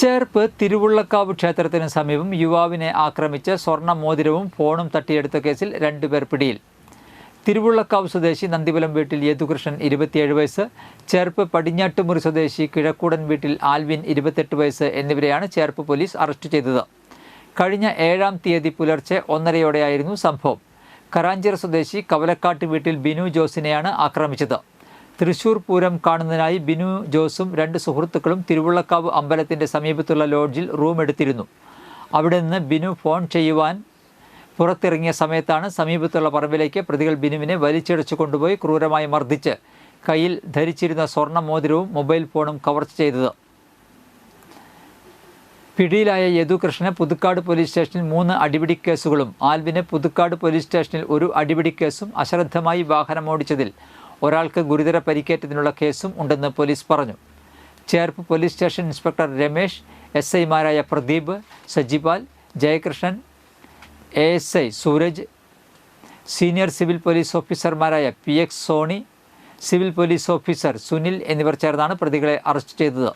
ചേർപ്പ് തിരുവുള്ളക്കാവ് ക്ഷേത്രത്തിന് സമീപം യുവാവിനെ ആക്രമിച്ച് സ്വർണ മോതിരവും ഫോണും തട്ടിയെടുത്ത കേസിൽ രണ്ടുപേർ പിടിയിൽ. തിരുവുള്ളക്കാവ് സ്വദേശി നന്ദിവലം വീട്ടിൽ യേതുകൃഷ്ണൻ ഇരുപത്തിയേഴ് വയസ്സ് ചേർപ്പ് പടിഞ്ഞാട്ടുമുറി സ്വദേശി കിഴക്കൂടൻ വീട്ടിൽ ആൽവിൻ ഇരുപത്തെട്ട് വയസ്സ് എന്നിവരെയാണ് ചേർപ്പ് പോലീസ് അറസ്റ്റ് ചെയ്തത്. കഴിഞ്ഞ ഏഴാം തീയതി പുലർച്ചെ ഒന്നരയോടെയായിരുന്നു സംഭവം. കറാഞ്ചിറ സ്വദേശി കവലക്കാട്ട് വീട്ടിൽ ബിനു ജോസിനെയാണ് ആക്രമിച്ചത്. തൃശൂർ പൂരം കാണുന്നതിനായി ബിനു ജോസും രണ്ട് സുഹൃത്തുക്കളും തിരുവള്ളക്കാവ് അമ്പലത്തിന്റെ സമീപത്തുള്ള ലോഡ്ജിൽ റൂം എടുത്തിരുന്നു. അവിടെ നിന്ന് ബിനു ഫോൺ ചെയ്യുവാൻ പുറത്തിറങ്ങിയ സമയത്താണ് സമീപത്തുള്ള പറമ്പിലേക്ക് പ്രതികൾ ബിനുവിനെ വലിച്ചിഴച്ചു കൊണ്ടുപോയി ക്രൂരമായി മർദ്ദിച്ച് കയ്യിൽ ധരിച്ചിരുന്ന സ്വർണ മോതിരവും മൊബൈൽ ഫോണും കവർച്ച ചെയ്തത്. പിടിയിലായ യദുകൃഷ്ണന് പുതുക്കാട് പോലീസ് സ്റ്റേഷനിൽ മൂന്ന് അടിപിടി കേസുകളും ആൽവിന് പുതുക്കാട് പോലീസ് സ്റ്റേഷനിൽ ഒരു അടിപിടി കേസും അശ്രദ്ധമായി വാഹനമോടിച്ചതിൽ ഒരാൾക്ക് ഗുരുതര പരിക്കേറ്റതിനുള്ള കേസും ഉണ്ടെന്ന് പോലീസ് പറഞ്ഞു. Cherpu police station inspector Ramesh S ഐമാരായ Pradeep Sajipal Jayakrishnan A S I Sooraj senior civil police ഓഫീസർമാരായ P X Soni civil police officer Sunil എന്നിവർ ചേർന്നാണ് പ്രതികളെ അറസ്റ്റ് ചെയ്തത്.